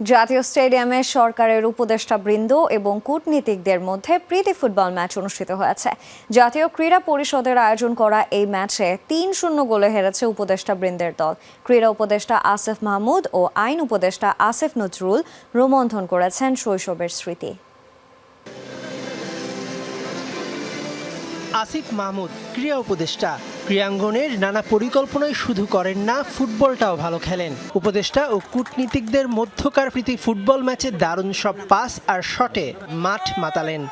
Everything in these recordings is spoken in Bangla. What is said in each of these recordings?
জাতীয় স্টেডিয়ামে সরকারের উপদেষ্টা বৃন্দ এবং কূটনীতিকদের মধ্যে প্রীতি ফুটবল ম্যাচ অনুষ্ঠিত হয়েছে। জাতীয় ক্রীড়া পরিষদের আয়োজন করা এই ম্যাচে তিন শূন্য গোলে হেরেছে উপদেষ্টা বৃন্দের দল। ক্রীড়া উপদেষ্টা আসিফ মাহমুদ ও আইন উপদেষ্টা আসিফ নজরুল রোমন্থন করেছেন শৈশবের স্মৃতি। আসিফ মাহমুদ, ক্রীড়া উপদেষ্টা। ক্রীড়াঙ্গনের নানা পরিকল্পনাই শুধু করেন না, ফুটবলটাও ভালো খেলেন। উপদেষ্টা ও কূটনীতিকদের মধ্যকার প্রীতি ফুটবল ম্যাচে দারুণ সব পাস আর শটে মাঠ মাতালেন।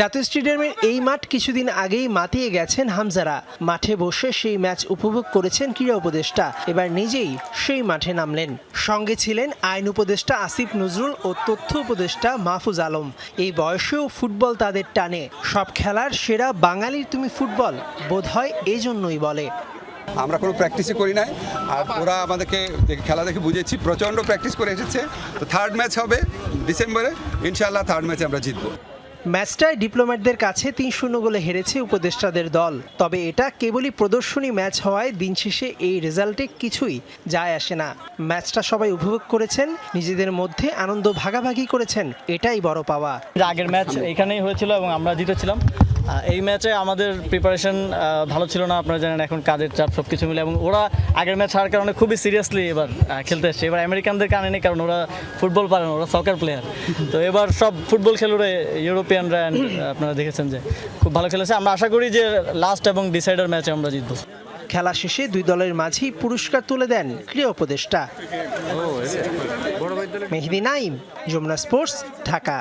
জাতীয় স্টেডিয়ামের এই মাঠ কিছুদিন আগেই মাতিয়ে গেছেন হামজারা। মাঠে বসে সেই ম্যাচ উপভোগ করেছেন ক্রীড়া উপদেষ্টা। এবার নিজেই সেই মাঠে নামলেন। সঙ্গে ছিলেন আইন উপদেষ্টা আসিফ নজরুল ও তথ্য উপদেষ্টা মাহফুজ আলম। এই বয়সেও ফুটবল তাদের টানে। সব খেলার সেরা বাঙালির তুমি ফুটবল, বোধহয় এই জন্যই বলে। আমরা কোনো প্র্যাকটিসই করি নাই। আর ওরা আমাদেরকে খেলা দেখে বুঝেছি প্রচণ্ড প্র্যাকটিস করে এসেছে। তো থার্ড ম্যাচ হবে ডিসেম্বরে ইনশাআল্লাহ থার্ড ম্যাচে আমরা জিতবো। ম্যাচটায় ডিপ্লোম্যাটদের কাছে তিন শূন্য গোলে হেরেছে উপদেষ্টাদের দল। তবে এটা কেবলই প্রদর্শনী ম্যাচ হওয়ায় দিন শেষে এই রেজাল্টে কিছুই যায় আসে না। ম্যাচটা সবাই উপভোগ করেছেন, নিজেদের মধ্যে আনন্দ ভাগাভাগি করেছেন, এটাই বড় পাওয়া। আগের ম্যাচ এখানেই হয়েছিল এবং আমরা জিতেছিলাম। এই ম্যাচে আমাদের প্রিপারেশন ভালো ছিল না আপনারা জানেন এখন কাজের চাপ সব কিছু মিলে এবং ওরা আগের ম্যাচ হারার কারণে খুবই সিরিয়াসলি এবার খেলতে এসছে। এবার আমেরিকানদের কারণে নেই কারণ ওরা ফুটবল পারে না ওরা সকার প্লেয়ার তো এবার সব ফুটবল খেলুড়ে ইউরোপিয়ানরা আপনারা দেখেছেন যে খুব ভালো খেলেছে। আমরা আশা করি যে লাস্ট এবং ডিসাইডার ম্যাচে আমরা জিতবো। খেলা শেষে দুই দলের মাঝেই পুরস্কার তুলে দেন ক্রীড়া উপদেষ্টা। মেহেদি নাইম যমুনা স্পোর্টস ঢাকা।